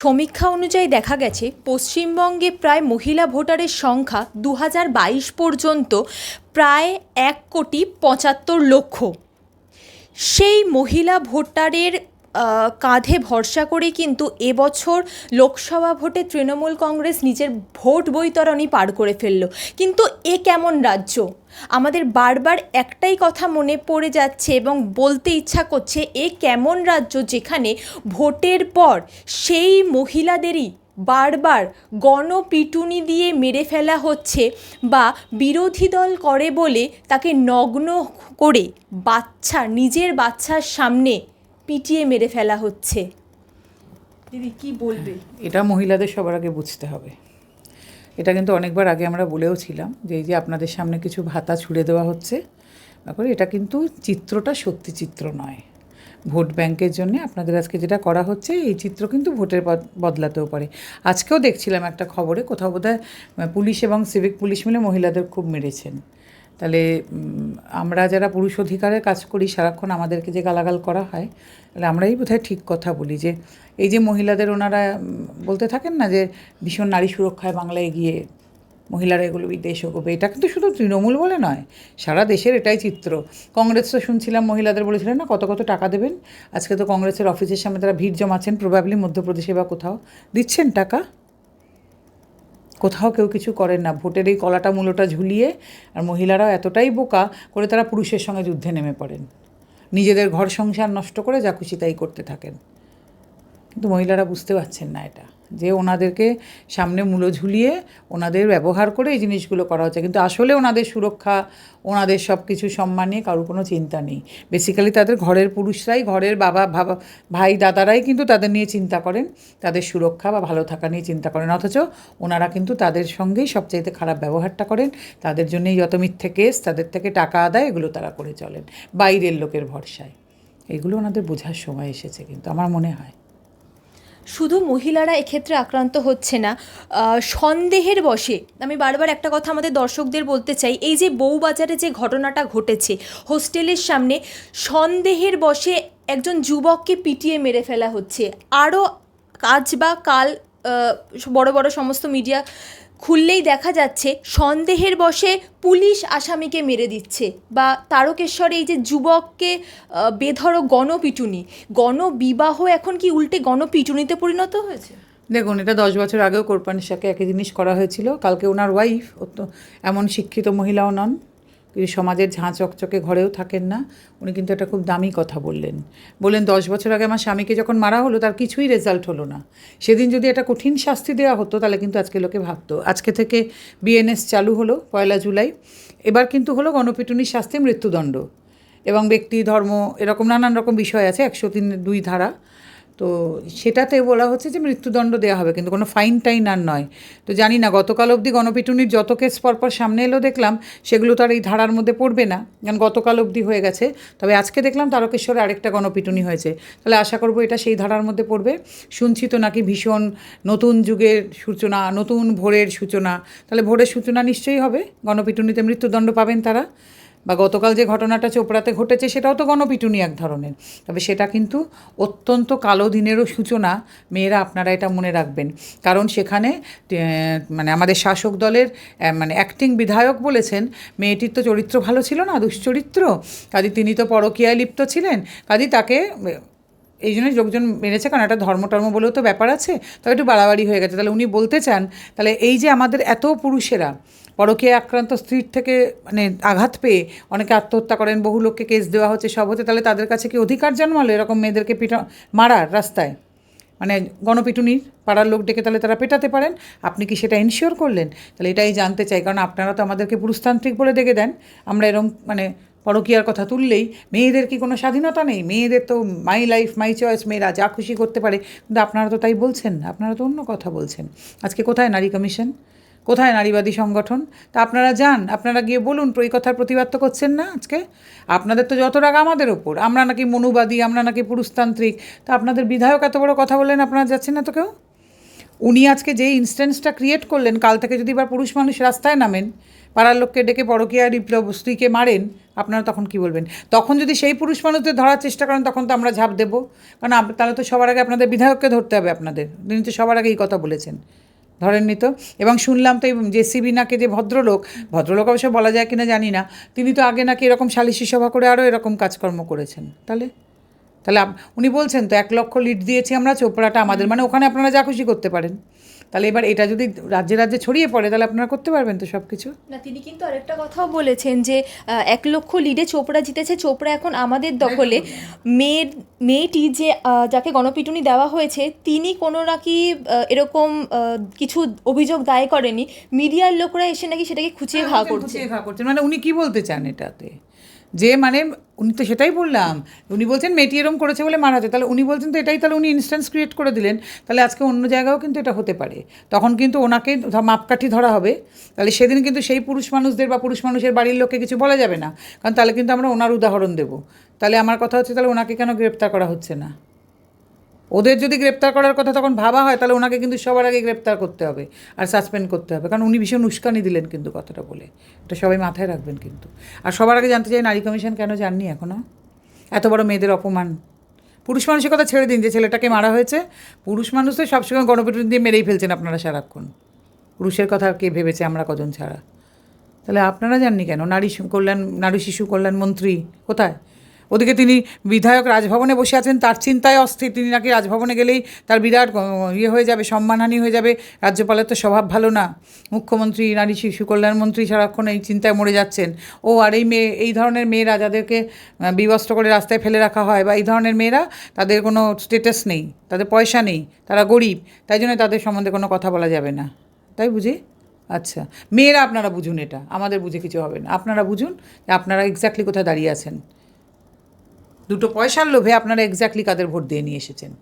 সমীক্ষা অনুযায়ী দেখা গেছে, পশ্চিমবঙ্গে প্রায় মহিলা ভোটারের সংখ্যা দু হাজার বাইশ পর্যন্ত প্রায় এক কোটি পঁচাত্তর লক্ষ। সেই মহিলা ভোটারের কাঁধে ভরসা করে কিন্তু এবছর লোকসভা ভোটে তৃণমূল কংগ্রেস নিজের ভোট বৈতরণী পার করে ফেলল। কিন্তু এ কেমন রাজ্য? আমাদের বারবার একটাই কথা মনে পড়ে যাচ্ছে এবং বলতে ইচ্ছা করছে, এ কেমন রাজ্য যেখানে ভোটের পর সেই মহিলাদেরই বারবার গণপিটুনি দিয়ে মেরে ফেলা হচ্ছে বা বিরোধী দল করে বলে তাকে নগ্ন করে বাচ্চা, নিজের বাচ্চার সামনে পিটিয়ে মেরে ফেলা হচ্ছে। দিদি কি বলবে? এটা মহিলাদের সবার আগে বুঝতে হবে। এটা কিন্তু অনেকবার আগে আমরা বলেও ছিলাম যে এই যে আপনাদের সামনে কিছু ভাতা ছুড়ে দেওয়া হচ্ছে এটা কিন্তু চিত্রটা সত্যি চিত্র নয়। ভোট ব্যাংকের জন্য আপনাদের আজকে যেটা করা হচ্ছে এই চিত্র কিন্তু ভোটের বদলাতেও পারে। আজকেও দেখছিলাম একটা খবরে কোথাও বোধহয় পুলিশ এবং সিভিক পুলিশ মিলে মহিলাদের খুব মেরেছেন। তাহলে আমরা যারা পুরুষ অধিকারের কাজ করি, সারাক্ষণ আমাদেরকে যে গালাগাল করা হয়, তাহলে আমরাই বোধহয় ঠিক কথা বলি যে, এই যে মহিলাদের ওনারা বলতে থাকেন না যে, ভীষণ নারী সুরক্ষায় বাংলায় গিয়ে মহিলারা এগুলো দেশ এগোবে এটা কিন্তু শুধু তৃণমূল বলে নয়, সারা দেশের এটাই চিত্র। কংগ্রেস তো শুনছিলাম, মহিলাদের বলেছিলেন, না, কত কত টাকা দেবেন? আজকে তো কংগ্রেসের অফিসের সামনে তারা ভিড় জমাচ্ছেন প্রবাবলি মধ্যপ্রদেশে বা কোথাও। দিচ্ছেন টাকা? কোথাও কেউ কিছু করেন না। ভোটের এই কলাটা মূলটা ঝুলিয়ে আর মহিলারাও এতটাই বোকা করে তারা পুরুষের সঙ্গে যুদ্ধে নেমে পড়েন। নিজেদের ঘর সংসার নষ্ট করে যা খুশি তাই করতে থাকেন। কিন্তু মহিলারা বুঝতে পারছেন না এটা। যে ওনাদেরকে সামনে মূলো ঝুলিয়ে ওনাদের ব্যবহার করে এই জিনিসগুলো করা হচ্ছে। কিন্তু আসলে ওনাদের সুরক্ষা, ওনাদের সব কিছু সম্মান নিয়ে কারোর কোনো চিন্তা নেই। বেসিক্যালি তাদের ঘরের পুরুষরাই, ঘরের বাবা ভাবা ভাই, দাদারাই কিন্তু তাদের নিয়ে চিন্তা করেন। তাদের সুরক্ষা বা ভালো থাকা নিয়ে চিন্তা করেন। অথচ ওনারা কিন্তু তাদের সঙ্গেই সবচাইতে খারাপ ব্যবহারটা করেন। তাদের জন্যই যত মিথ্যে কেস, তাদের থেকে টাকা আদায় এগুলো তারা করে চলেন। বাইরের লোকের ভরসায়। এগুলো ওনাদের বোঝার সময় এসেছে কিন্তু আমার মনে হয়। শুধু মহিলারা এক্ষেত্রে আক্রান্ত হচ্ছে না। সন্দেহের বসে আমি বারবার একটা কথা আমাদের দর্শকদের বলতে চাই, এই যে বউবাজারে যে ঘটনাটা ঘটেছে, হোস্টেলের সামনে সন্দেহের বসে একজন যুবককে পিটিয়ে মেরে ফেলা হচ্ছে। আরও কাজ বা কাল বড় বড় সমস্ত মিডিয়া খুললেই দেখা যাচ্ছে সন্দেহের বসে পুলিশ আসামিকে মেরে দিচ্ছে বা তারকেশ্বরে এই যে যুবককে বেধড়ক গণপিটুনি, গণবিবাহ এখন কি উল্টে গণপিটুনিতে পরিণত হয়েছে? দেখুন, এটা দশ বছর আগেও কোরপানির সাথে একই জিনিস করা হয়েছিল। কালকে ওনার ওয়াইফ এমন শিক্ষিত মহিলাও নন। সমাজের ঝাঁ চকচকে ঘরেও থাকেন না। উনি কিন্তু একটা খুব দামি কথা বললেন। বললেন, দশ বছর আগে আমার স্বামীকে যখন মারা হলো, তার কিছুই রেজাল্ট হলো না। সেদিন যদি একটা কঠিন শাস্তি দেওয়া হতো, তাহলে কিন্তু আজকে লোকে ভাবতো। আজকে থেকে বিএনএস চালু হলো, পয়লা জুলাই। এবার কিন্তু হলো গণপিটুনির শাস্তি, মৃত্যুদণ্ড। এবং ব্যক্তি, ধর্ম, এরকম নানান রকম বিষয় আছে, একশো তিন দুই ধারা। তো সেটাতে বলা হচ্ছে যে মৃত্যুদণ্ড দেওয়া হবে, কিন্তু কোনো ফাইন টাইন আর নয়। তো জানি না, গতকাল অবধি গণপিটুনির যত কেস পরপর সামনে এলো দেখলাম, সেগুলো তো আর এই ধারার মধ্যে পড়বে না, কারণ গতকাল অবধি হয়ে গেছে। তবে আজকে দেখলাম তারকেশ্বরে আরেকটা গণপিটুনি হয়েছে। তাহলে আশা করব এটা সেই ধারার মধ্যে পড়বে। শুনছি তো নাকি ভীষণ নতুন যুগের সূচনা, নতুন ভোরের সূচনা। তাহলে ভোরের সূচনা নিশ্চয়ই হবে। গণপিটুনিতে মৃত্যুদণ্ড পাবেন তারা। বা গতকাল যে ঘটনাটা চোপড়াতে ঘটেছে সেটাও তো গণপিটুনি এক ধরনের। তবে সেটা কিন্তু অত্যন্ত কালো দিনেরও সূচনা। মেয়েরা আপনারা এটা মনে রাখবেন। কারণ সেখানে মানে আমাদের শাসক দলের মানে অ্যাক্টিং বিধায়ক বলেছেন, মেয়েটির তো চরিত্র ভালো ছিল না, দুশ্চরিত্র। কাজে তিনি তো পরকীয়ায় লিপ্ত ছিলেন। কাজে তাকে এই জন্যই লোকজন মেনেছে, কারণ একটা ধর্ম টর্ম বলেও তো ব্যাপার আছে। তবে একটু বাড়াবাড়ি হয়ে গেছে। তাহলে উনি বলতে চান, তাহলে এই যে আমাদের এত পুরুষেরা পরকীয়া আক্রান্ত স্ত্রীর থেকে মানে আঘাত পেয়ে অনেকে আত্মহত্যা করেন, বহু লোককে কেস দেওয়া হচ্ছে, সব হতে তাহলে তাদের কাছে কি অধিকার জন্মালো এরকম মেয়েদেরকে পিটা মারার রাস্তায়? মানে গণপিটুনির পাড়ার লোক ডেকে তাহলে তারা পেটাতে পারেন? আপনি কি সেটা ইনশিওর করলেন? তাহলে এটাই জানতে চাই, কারণ আপনারা তো আমাদেরকে পুরুষতান্ত্রিক বলে ডেকে দেন। আমরা এরকম মানে পরকীয়ার কথা তুললেই মেয়েদের কি কোনো স্বাধীনতা নেই? মেয়েদের তো মাই লাইফ মাই চয়েস মেয়েরা যা খুশি করতে পারে। কিন্তু আপনারা তো তাই বলছেন না, আপনারা তো অন্য কথা বলছেন। আজকে কোথায় নারী কমিশন? কোথায় নারীবাদী সংগঠন? তা আপনারা যান, আপনারা গিয়ে বলুন, এই কথার প্রতিবাদ তো করছেন না আজকে? আপনাদের তো যত রাগ আমাদের ওপর। আমরা নাকি মনুবাদী, আমরা নাকি পুরুষতান্ত্রিক। তা আপনাদের বিধায়ক এত বড় কথা বলেন আপনারা যাচ্ছেন না তো কেউ? উনি আজকে যে ইনস্ট্যান্সটা ক্রিয়েট করলেন, কাল থেকে যদি এবার পুরুষ মানুষ রাস্তায় নামেন, পাড়ার লোককে ডেকে পরকীয়া বিপ্লব স্ত্রীকে মারেন আপনারা তখন কি বলবেন? তখন যদি সেই পুরুষ মানুষদের ধরার চেষ্টা করেন, তখন তো আমরা ঝাঁপ দেবো। কারণ তাহলে তো সবার আগে আপনাদের বিধায়ককে ধরতে হবে আপনাদের। তিনি তো সবার আগে এই কথা বলেছেন। ধরেননি তো? এবং শুনলাম তো এই জেসিবি নাকি যে ভদ্রলোক ভদ্রলোক অবশ্য বলা যায় কিনা জানি না, তিনি তো আগে নাকি এরকম সালিশি সভা করে আরও এরকম কাজকর্ম করেছেন। তাহলে তাহলে উনি বলছেন তো এক লক্ষ লিড দিয়েছি আমরা চোপড়াটা আমাদের। মানে ওখানে আপনারা যা খুশি করতে পারেন। তাহলে এবার এটা যদি রাজ্যে রাজ্যে ছড়িয়ে পড়ে তাহলে আপনারা করতে পারবেন তো সব কিছু না তিনি কিন্তু আরেকটা কথাও বলেছেন যে এক লক্ষ লিডে চোপড়া জিতেছে। চোপড়া এখন আমাদের দখলে। মেয়ের মেয়েটি যে যাকে গণপিটুনি দেওয়া হয়েছে তিনি কোনো নাকি এরকম কিছু অভিযোগ দায় করেনি। মিডিয়ার লোকরা এসে নাকি সেটাকে খুঁচিয়ে ঘা করছে। ঘা করছেন। মানে উনি কি বলতে চান এটাতে? যে মানে উনি তো সেটাই বললাম, উনি বলছেন মেয়েটি এরম করেছে বলে মারা যায় তাহলে উনি বলছেন তো এটাই তাহলে উনি ইনস্ট্যান্স ক্রিয়েট করে দিলেন, তাহলে আজকে অন্য জায়গাও কিন্তু এটা হতে পারে। তখন কিন্তু ওনাকে মাপকাঠি ধরা হবে, তাহলে সেদিন কিন্তু সেই পুরুষ মানুষদের বা পুরুষ মানুষের বাড়ির লোককে কিছু বলা যাবে না। কারণ তাহলে কিন্তু আমরা ওনার উদাহরণ দেব। তাহলে আমার কথা হচ্ছে তাহলে ওনাকে কেন গ্রেপ্তার করা হচ্ছে না? ওদের যদি গ্রেপ্তার করার কথা তখন ভাবা হয়, তাহলে ওনাকে কিন্তু সবার আগে গ্রেপ্তার করতে হবে আর সাসপেন্ড করতে হবে। কারণ উনি ভীষণ উস্কানি দিলেন কিন্তু কথাটা বলে। এটা সবাই মাথায় রাখবেন কিন্তু। আর সবার আগে জানতে চাই, নারী কমিশন কেন জাননি এখনও এত বড় মেয়েদের অপমান। পুরুষ মানুষের কথা ছেড়ে দিন যে ছেলেটাকে মারা হয়েছে। পুরুষ মানুষ তো সবসময় গণপিটুনি দিয়ে মেরেই ফেলছেন আপনারা সারাক্ষণ। পুরুষের কথা কে ভেবেছে আমরা কজন ছাড়া? তাহলে আপনারা জাননি কেন? নারী কল্যাণ, নারী শিশু কল্যাণ মন্ত্রী কোথায়? ওদিকে তিনি বিধায়ক রাজভবনে বসে আছেন, তার চিন্তায় অস্থির। তিনি নাকি রাজভবনে গেলেই তার বিরাট ইয়ে হয়ে যাবে, সম্মানহানি হয়ে যাবে। রাজ্যপালের তো স্বভাব ভালো না। মুখ্যমন্ত্রী, নারী শিশু কল্যাণ মন্ত্রী সারাক্ষণ এই চিন্তায় মরে যাচ্ছেন। ও আর এই মেয়ে, এই ধরনের মেয়েরা যাদেরকে বিবস্ত্র করে রাস্তায় ফেলে রাখা হয়, বা এই ধরনের মেয়েরা, তাদের কোনো স্টেটাস নেই, তাদের পয়সা নেই, তারা গরিব, তাই জন্য তাদের সম্বন্ধে কোনো কথা বলা যাবে না। তাই বুঝি? আচ্ছা মেয়েরা আপনারা বুঝুন এটা, আমাদের বুঝে কিছু হবে না। আপনারা বুঝুন আপনারা এক্স্যাক্টলি কোথায় দাঁড়িয়ে আছেন। দুটো পয়সার লোভে আপনারা এক্স্যাক্টলি কাদের ভোট দিয়ে নিয়ে এসেছেন?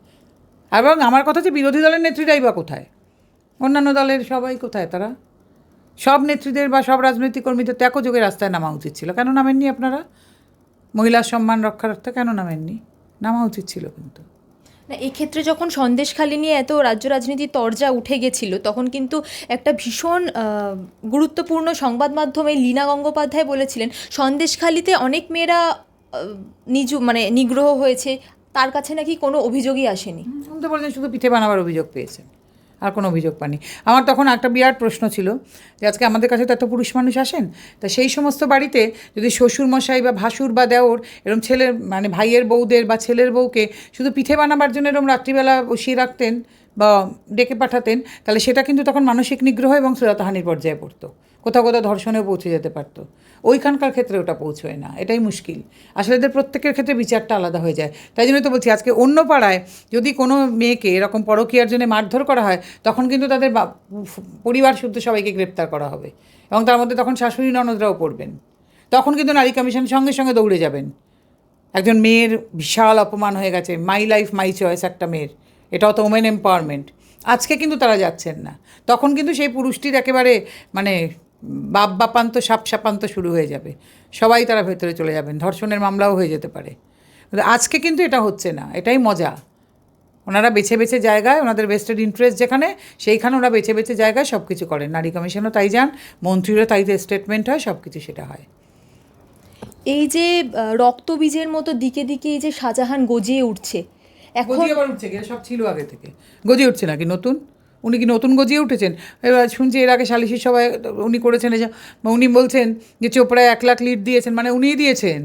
এবং আমার কথা হচ্ছে বিরোধী দলের নেত্রীরাই বা কোথায়? অন্যান্য দলের সবাই কোথায় তারা? সব নেত্রীদের বা সব রাজনৈতিক কর্মীদের ত্যাগ যোগে রাস্তায় নামা উচিত ছিল। কেন নামেননি আপনারা? মহিলার সম্মান রক্ষার্থে কেন নামেননি? নামা উচিত ছিল কিন্তু। না, এক্ষেত্রে যখন সন্দেশখালি নিয়ে এত রাজ্য রাজনীতির তরজা উঠে গেছিল, তখন কিন্তু একটা ভীষণ গুরুত্বপূর্ণ সংবাদ মাধ্যমে লীনা গঙ্গোপাধ্যায় বলেছিলেন, সন্দেশখালিতে অনেক মেয়েরা নিজু মানে নিগ্রহ হয়েছে, তার কাছে নাকি কোনো অভিযোগই আসেনি। উনি তো বলছেন শুধু পিঠে বানাবার অভিযোগ পেয়েছে, আর কোনো অভিযোগ পাননি। আমার তখন একটা বিরাট প্রশ্ন ছিল যে আজকে আমাদের কাছে তো এত পুরুষ মানুষ আসেন, তা সেই সমস্ত বাড়িতে যদি শ্বশুর মশাই বা ভাসুর বা দেওর, এরম ছেলের মানে ভাইয়ের বউদের বা ছেলের বউকে শুধু পিঠে বানাবার জন্য এরম রাত্রিবেলা বসিয়ে রাখতেন বা ডেকে পাঠাতেন, তাহলে সেটা কিন্তু তখন মানসিক নিগ্রহ এবং শ্রোতাহানির পর্যায়ে পড়তো। কোথাও কোথাও ধর্ষণেও পৌঁছে যেতে পারতো। ওইখানকার ক্ষেত্রে ওটা পৌঁছয় না, এটাই মুশকিল। আসলে এদের প্রত্যেকের ক্ষেত্রে বিচারটা আলাদা হয়ে যায়। তাই জন্য তো বলছি, আজকে অন্য পাড়ায় যদি কোনো মেয়েকে এরকম পরকীয়ার জন্য মারধর করা হয়, তখন কিন্তু তাদের পরিবার শুদ্ধ সবাইকে গ্রেপ্তার করা হবে এবং তার মধ্যে তখন শাশুড়ি ননদরাও পড়বেন। তখন কিন্তু নারী কমিশন সঙ্গে সঙ্গে দৌড়ে যাবেন। একজন মেয়ের বিশাল অপমান হয়ে গেছে, মাই লাইফ, মাই চয়েস একটা মেয়ের। এটাও তো ওমেন এম্পাওয়ারমেন্ট আজকে কিন্তু তারা যাচ্ছেন না। তখন কিন্তু সেই পুরুষটির একেবারে মানে বাপ বাপান্ত, সাপ সাপান্ত শুরু হয়ে যাবে। সবাই তারা ভেতরে চলে যাবেন। ধর্ষণের মামলাও হয়ে যেতে পারে। আজকে কিন্তু এটা হচ্ছে না। এটাই মজা। ওনারা বেছে বেছে জায়গায়, ওনাদের বেস্টেড ইন্টারেস্ট যেখানে, সেইখানে ওরা বেছে বেছে জায়গায় সব কিছু করেন। নারী কমিশনও তাই যান, মন্ত্রীরও তাই স্টেটমেন্ট হয় সব কিছু সেটা হয়। এই যে রক্তবীজের মতো দিকে দিকে এই যে শাহজাহান গজিয়ে উঠছে এখন আবার উঠছে সব ছিল আগে থেকে। গজিয়ে উঠছে নাকি নতুন? উনি কি নতুন গজিয়ে উঠেছেন? এবার শুনছি এর আগে সালিশি সবাই উনি করেছেন যে উনি বলছেন যে চোপড়ায় এক লাখ লিড দিয়েছেন মানে উনিই দিয়েছেন।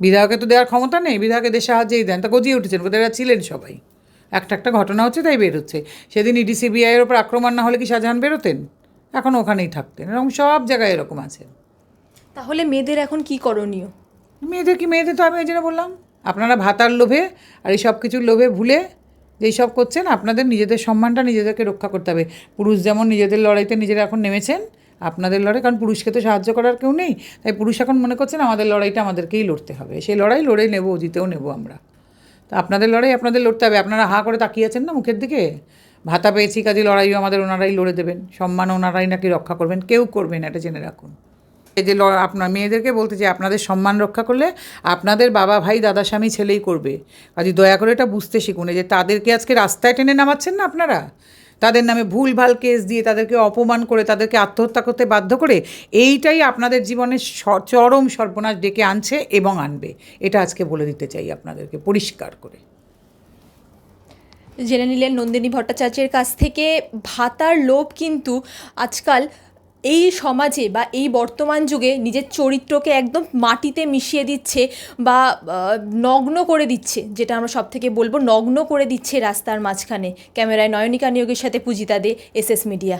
বিধায়কে তো দেওয়ার ক্ষমতা নেই বিধায়কে দেশ সাহায্যেই দেন তা গজিয়ে উঠেছেন ওদের ছিলেন সবাই? একটা একটা ঘটনা হচ্ছে তাই বেরোচ্ছে। সেদিন ইডি সিবিআইয়ের ওপর আক্রমণ না হলে কি শাহজাহান বেরোতেন? এখন ওখানেই থাকতেন এরকম সব জায়গায় এরকম আছে। তাহলে মেয়েদের এখন কি করণীয়? মেয়েদের কি মেয়েদের তো আমি ওই জন্য বললাম আপনারা ভাতার লোভে আর এই সব কিছুর লোভে ভুলে যেই সব করছেন, আপনাদের নিজেদের সম্মানটা নিজেদেরকে রক্ষা করতে হবে। পুরুষ যেমন নিজেদের লড়াইতে নিজেরা এখন নেমেছেন, আপনাদের লড়াই, কারণ পুরুষকে তো সাহায্য করার কেউ নেই, তাই পুরুষ এখন মনে করছেন আমাদের লড়াইটা আমাদেরকেই লড়তে হবে। সেই লড়াই লড়ে নেব, জিতেও নেব আমরা। তা আপনাদের লড়াই আপনাদের লড়তে হবে। আপনারা হা করে তাকিয়ে আছেন না মুখের দিকে? ভাতা পেয়েছি, কাজে লড়াইও আমাদের ওনারাই লড়ে দেবেন। সম্মান ওনারাই নাকি রক্ষা করবেন, কেউ করবেন এটা জেনে রাখুন। এই যে আপনার মেয়েদেরকে বলতে যে আপনাদের সম্মান রক্ষা করলে আপনাদের বাবা ভাই, দাদা স্বামী ছেলেই করবে। কাজে দয়া করে এটা বুঝতে শিখুন। যে তাদেরকে আজকে রাস্তায় টেনে নামাচ্ছেন না আপনারা? তাদের নামে ভুলভাল কেস দিয়ে তাদেরকে অপমান করে, তাদেরকে আত্মহত্যা করতে বাধ্য করে, এইটাই আপনাদের জীবনে চরম সর্বনাশ ডেকে আনছে এবং আনবে। এটা আজকে বলে দিতে চাই আপনাদেরকে পরিষ্কার করে। জেনে নিলেন নন্দিনী ভট্টাচার্যের কাছ থেকে ভাতার লোভ কিন্তু আজকাল এই সমাজে বা এই বর্তমান যুগে নিজের চরিত্রকে একদম মাটিতে মিশিয়ে দিচ্ছে বা নগ্ন করে দিচ্ছে, যেটা আমরা সব থেকে বলব, নগ্ন করে দিচ্ছে রাস্তার মাঝখানে। ক্যামেরায় নয়নিকা নিয়োগের সাথে Pujita De, S S media.